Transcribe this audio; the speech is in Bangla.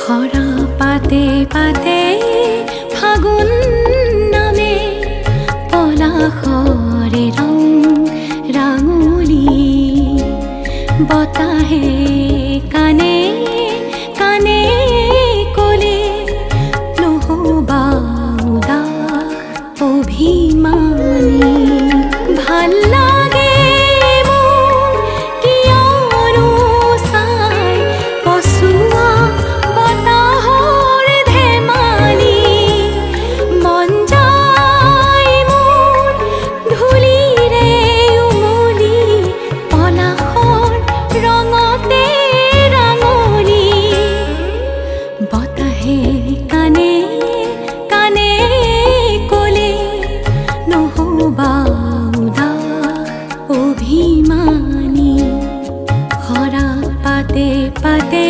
খরা পাতে পাতে ফাগুন নামে পলাশরে রং রাঙুলি বতাহে কানে কানে কলে নহবা উদাস অভিমান। অভিমানী খরা পাতে পাতে